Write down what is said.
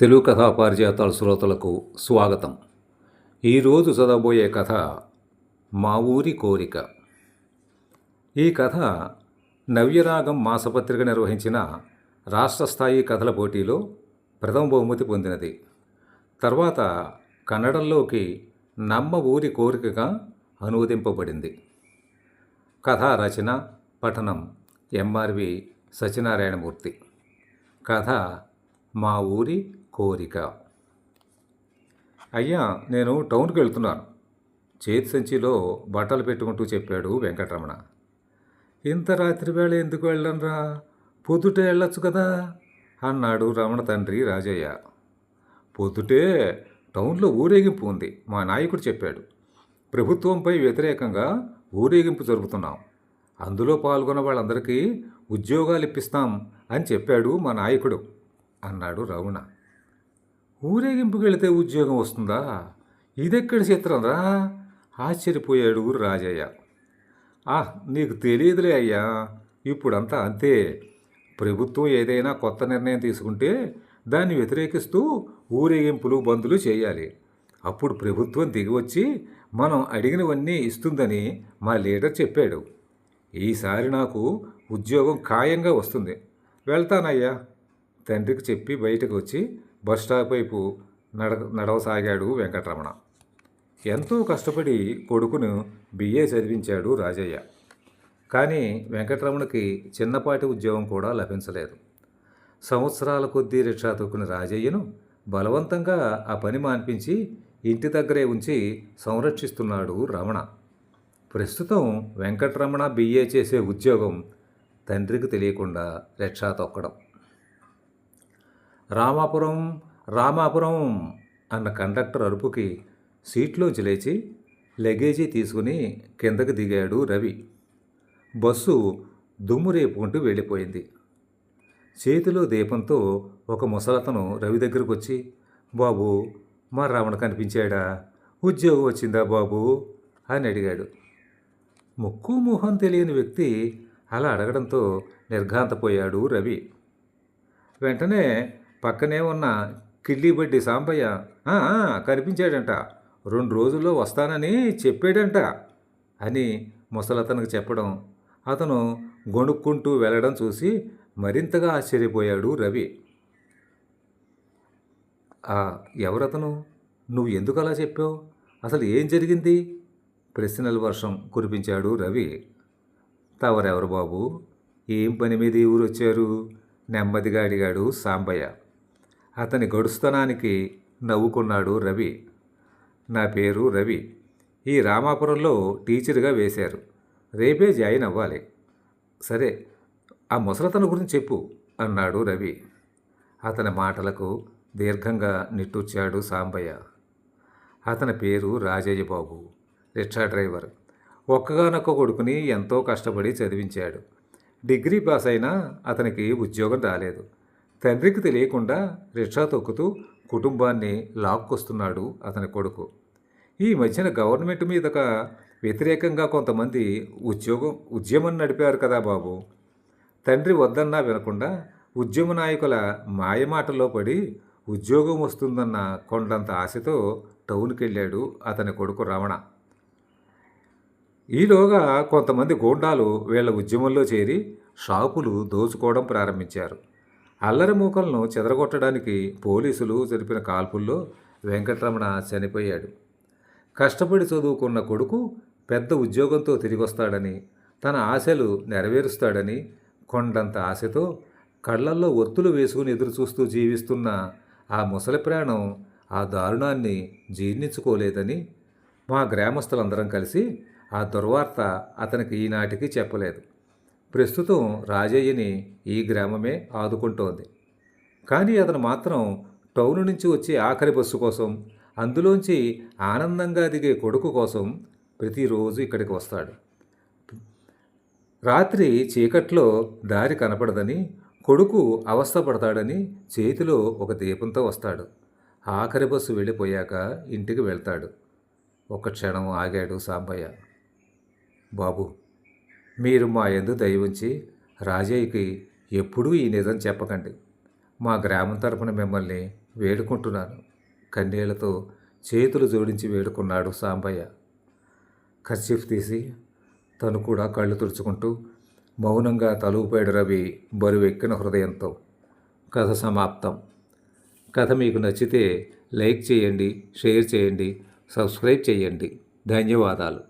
తెలుగు కథా పారిజాతాల శ్రోతలకు స్వాగతం. ఈరోజు చదవబోయే కథ మా ఊరి కోరిక. ఈ కథ నవ్యరాగం మాసపత్రిక నిర్వహించిన రాష్ట్ర స్థాయి కథల పోటీలో ప్రథమ బహుమతి పొందినది. తర్వాత కన్నడంలోకి నమ్మ ఊరి కోరికగా అనువదింపబడింది. కథా రచన పఠనం ఎంఆర్వి సత్యనారాయణమూర్తి. కథ మా ఊరి కోరిక. అయ్యా నేను టౌన్కి వెళ్తున్నాను. చేతి సంచిలో బట్టలు పెట్టుకుంటూ చెప్పాడు వెంకటరమణ. ఇంత రాత్రి వేళ ఎందుకు వెళ్ళనరా? పొద్దుటే వెళ్ళొచ్చు కదా? అన్నాడు రమణ తండ్రి రాజయ్య. పొద్దుటే టౌన్లో ఊరేగింపు ఉంది మా నాయకుడు చెప్పాడు. ప్రభుత్వంపై వ్యతిరేకంగా ఊరేగింపు జరుపుతున్నాం. అందులో పాల్గొన్న వాళ్ళందరికీ ఉద్యోగాలు ఇప్పిస్తాం అని చెప్పాడు మా నాయకుడు అన్నాడు రమణ. ఊరేగింపుకి వెళితే ఉద్యోగం వస్తుందా? ఇదెక్కడి చిత్రంరా ఆశ్చర్యపోయాడు రాజయ్య. ఆహ్ నీకు తెలియదులే అయ్యా. ఇప్పుడంతా అంతే. ప్రభుత్వం ఏదైనా కొత్త నిర్ణయం తీసుకుంటే దాన్ని వ్యతిరేకిస్తూ ఊరేగింపులు బందులు చేయాలి. అప్పుడు ప్రభుత్వం దిగివచ్చి మనం అడిగినవన్నీ ఇస్తుందని మా లీడర్ చెప్పాడు. ఈసారి నాకు ఉద్యోగం ఖాయంగా వస్తుంది. వెళ్తానయ్యా. తండ్రికి చెప్పి బయటకు వచ్చి బస్ స్టాప్ వైపు నడ నడవసాగాడు వెంకటరమణ. ఎంతో కష్టపడి కొడుకును బిఏ చదివించాడు రాజయ్య. కానీ వెంకటరమణకి చిన్నపాటి ఉద్యోగం కూడా లభించలేదు. సంవత్సరాల కొద్దీ రిక్షా తొక్కిన రాజయ్యను బలవంతంగా ఆ పని మాన్పించి ఇంటి దగ్గరే ఉంచి సంరక్షిస్తున్నాడు రమణ. ప్రస్తుతం వెంకటరమణ బిఏ చేసే ఉద్యోగం తండ్రికి తెలియకుండా రిక్షా తొక్కడం. రామాపురం రామాపురం అన్న కండక్టర్ అరుపుకి సీట్లోంచి లేచి లగేజీ తీసుకుని కిందకి దిగాడు రవి. బస్సు దుమ్ము రేపుకుంటూ వెళ్ళిపోయింది. చేతిలో దీపంతో ఒక ముసలతను రవి దగ్గరకు వచ్చి బాబు మా రావణ కనిపించాడా? ఉద్యోగం వచ్చిందా బాబు? అని అడిగాడు. ముక్కు మొహం తెలియని వ్యక్తి అలా అడగడంతో నిర్ఘాంతపోయాడు రవి. వెంటనే పక్కనే ఉన్న కిల్లీబడ్డి సాంబయ్య కనిపించాడంట. రెండు రోజుల్లో వస్తానని చెప్పాడంట అని ముసలతనికి చెప్పడం. అతను గొణుక్కుంటూ వెళ్ళడం చూసి మరింతగా ఆశ్చర్యపోయాడు రవి. ఎవరతను? నువ్వు ఎందుకు అలా చెప్పావు? అసలు ఏం జరిగింది? ప్రశ్నల వర్షం కురిపించాడు రవి. తవరెవరు బాబు? ఏం పని మీద ఈ ఊరు వచ్చారు నెమ్మదిగా అడిగాడు సాంబయ్య. అతని గడుస్తనానికి నవ్వుకున్నాడు రవి. నా పేరు రవి. ఈ రామాపురంలో టీచర్గా వేశారు. రేపే జాయిన్ అవ్వాలి. సరే ఆ ముసలతను గురించి చెప్పు అన్నాడు రవి. అతని మాటలకు దీర్ఘంగా నిట్టూర్చాడు సాంబయ్య. అతని పేరు రాజయ్య బాబు రిక్షా డ్రైవర్. ఒక్కగానొక్క కొడుకుని ఎంతో కష్టపడి చదివించాడు. డిగ్రీ పాస్ అయినా అతనికి ఉద్యోగం రాలేదు. తండ్రికి తెలియకుండా రిక్షా తొక్కుతూ కుటుంబాన్ని లాక్కొస్తున్నాడు అతని కొడుకు. ఈ మధ్యన గవర్నమెంట్ మీదక వ్యతిరేకంగా కొంతమంది ఉద్యోగం ఉద్యమం నడిపారు కదా బాబు. తండ్రి వద్దన్నా వినకుండా ఉద్యమ నాయకుల మాయమాటల్లో పడి ఉద్యోగం వస్తుందన్న కొండంత ఆశతో టౌన్కి వెళ్ళాడు అతని కొడుకు రమణ. ఈలోగా కొంతమంది గోండాలు వీళ్ళ ఉద్యమంలో చేరి షాపులు దోచుకోవడం ప్రారంభించారు. అల్లరి మూకలను చెదరగొట్టడానికి పోలీసులు జరిపిన కాల్పుల్లో వెంకటరమణ చనిపోయాడు. కష్టపడి చదువుకున్న కొడుకు పెద్ద ఉద్యోగంతో తిరిగొస్తాడని తన ఆశలు నెరవేరుస్తాడని కొండంత ఆశతో కళ్ళల్లో ఒత్తులు వేసుకుని ఎదురుచూస్తూ జీవిస్తున్న ఆ ముసలి ప్రాణం ఆ దారుణాన్ని జీర్ణించుకోలేదని మా గ్రామస్తులందరం కలిసి ఆ దుర్వార్త అతనికి ఈనాటికి చెప్పలేదు. ప్రస్తుతం రాజయ్యని ఈ గ్రామమే ఆదుకుంటోంది. కానీ అతను మాత్రం టౌన్ నుంచి వచ్చే ఆఖరి బస్సు కోసం అందులోంచి ఆనందంగా దిగే కొడుకు కోసం ప్రతిరోజు ఇక్కడికి వస్తాడు. రాత్రి చీకట్లో దారి కనపడదని కొడుకు అవస్థపడతాడని చేతిలో ఒక దీపంతో వస్తాడు. ఆఖరి బస్సు వెళ్ళిపోయాక ఇంటికి వెళ్తాడు. ఒక క్షణం ఆగాడు సాంబయ్య. బాబు మీరు మా ఎందు దయ ఉంచి రాజయ్యకి ఎప్పుడూ ఈ నిజం చెప్పకండి. మా గ్రామం తరపున మిమ్మల్ని వేడుకుంటున్నాను. కన్నీళ్ళతో చేతులు జోడించి వేడుకున్నాడు సాంబయ్య. కర్చీఫ్ తీసి తను కూడా కళ్ళు తుడుచుకుంటూ మౌనంగా తలుపుపేడు రవి బరువెక్కిన హృదయంతో. కథ సమాప్తం. కథ మీకు నచ్చితే లైక్ చేయండి షేర్ చేయండి సబ్స్క్రైబ్ చేయండి. ధన్యవాదాలు.